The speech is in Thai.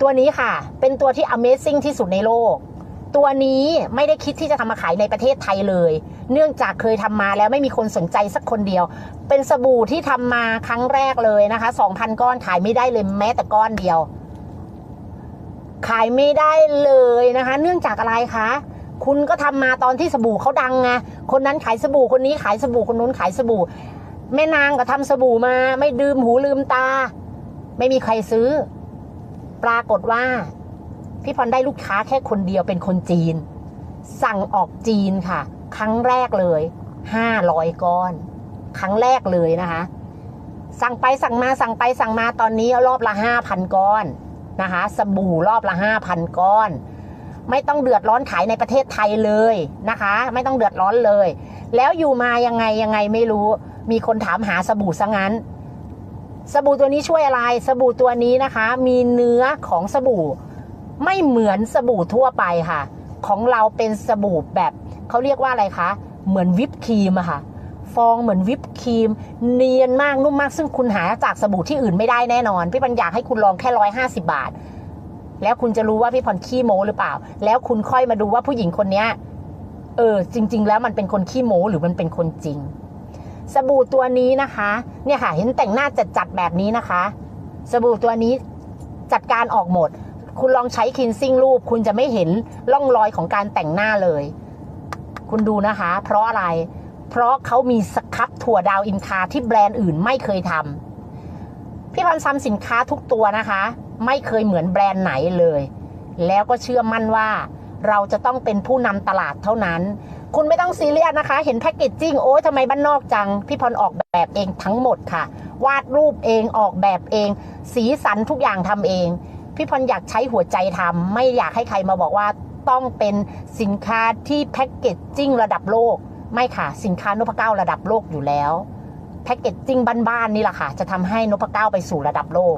ตัวนี้ค่ะ เป็นตัวที่ Amazing ที่สุดในโลก ตัวนี้ไม่ได้คิดที่จะทำมาขายในประเทศไทยเลย เนื่องจากเคยทำมาแล้วไม่มีคนสนใจสักคนเดียว เป็นสบู่ที่ทำมาครั้งแรกเลยนะคะ 2,000 ก้อนขายไม่ได้เลยแม้แต่ก้อนเดียว ขายไม่ได้เลยนะคะ เนื่องจากอะไรคะคุณก็ทำมาตอนที่สบู่เขาดังไง คนนั้นขายสบู่ คนนี้ขายสบู่ คนนู้นขายสบู่ แม่นางก็ทำสบู่มา ไม่ลืมหูลืมตา ไม่มีใครซื้อ ปรากฏว่า พี่พรได้ลูกค้าแค่คนเดียวเป็นคนจีน สั่งออกจีนค่ะ ครั้งแรกเลยห้าร้อยก้อน ครั้งแรกเลยนะคะ สั่งไปสั่งมาสั่งไปสั่งมาตอนนี้รอบละห้าพันก้อนนะคะ สบู่รอบละห้าพันก้อน ไม่ต้องเดือดร้อนขายในประเทศไทยเลยนะคะ ไม่ต้องเดือดร้อนเลย แล้วอยู่มายังไงยังไงไม่รู้ มีคนถามหาสบู่ซะงั้น สบู่ตัวนี้ช่วยอะไรสบู่ตัวนี้นะคะ มีเนื้อของสบู่ ไม่เหมือนสบู่ทั่วไปค่ะ ของเราเป็นสบู่แบบเขาเรียกว่าอะไรคะ เหมือนวิปครีมอะค่ะ ฟองเหมือนวิปครีม เนียนมากนุ่มมากซึ่งคุณหาจากสบู่ที่อื่นไม่ได้แน่นอน พี่ปัญญาให้คุณลองแค่ร้อยห้าสิบาท แล้วคุณจะรู้ว่าพี่พรขี้โม้หรือเปล่า แล้วคุณค่อยมาดูว่าผู้หญิงคนเนี้ยเออจริง ๆ แล้วมันเป็นคนขี้โม้หรือมันเป็นคนจริง สบู่ตัวนี้นะคะ เนี่ยค่ะเห็นแต่งหน้าจัดๆแบบนี้นะคะ สบู่ตัวนี้จัดการออกหมด คุณลองใช้คินซิ่งรูป คุณจะไม่เห็นร่องรอยของการแต่งหน้าเลย คุณดูนะคะ เพราะอะไร เพราะเขามีสครับถั่วดาวอินคาที่แบรนด์อื่นไม่เคยทำพี่พันธ์ทำสินค้าทุกตัวนะคะ ไม่เคยเหมือนแบรนด์ไหนเลย แล้วก็เชื่อมั่นว่าเราจะต้องเป็นผู้นำตลาดเท่านั้น คุณไม่ต้องซีเรียสนะคะ เห็นแพคเกจจิ้งโอ้ยทำไมบ้านนอกจัง พี่พรออกแบบเองทั้งหมดค่ะ วาดรูปเองออกแบบเอง สีสันทุกอย่างทำเอง พี่พรอยากใช้หัวใจทำไม่อยากให้ใครมาบอกว่าต้องเป็นสินค้าที่แพ็กเกจจิ้งระดับโลก ไม่ค่ะ สินค้านพเก้าระดับโลกอยู่แล้วแพ็กเกจจิ้งบ้านๆนี่แหละค่ะ จะทำให้นพเก้าไปสู่ระดับโลก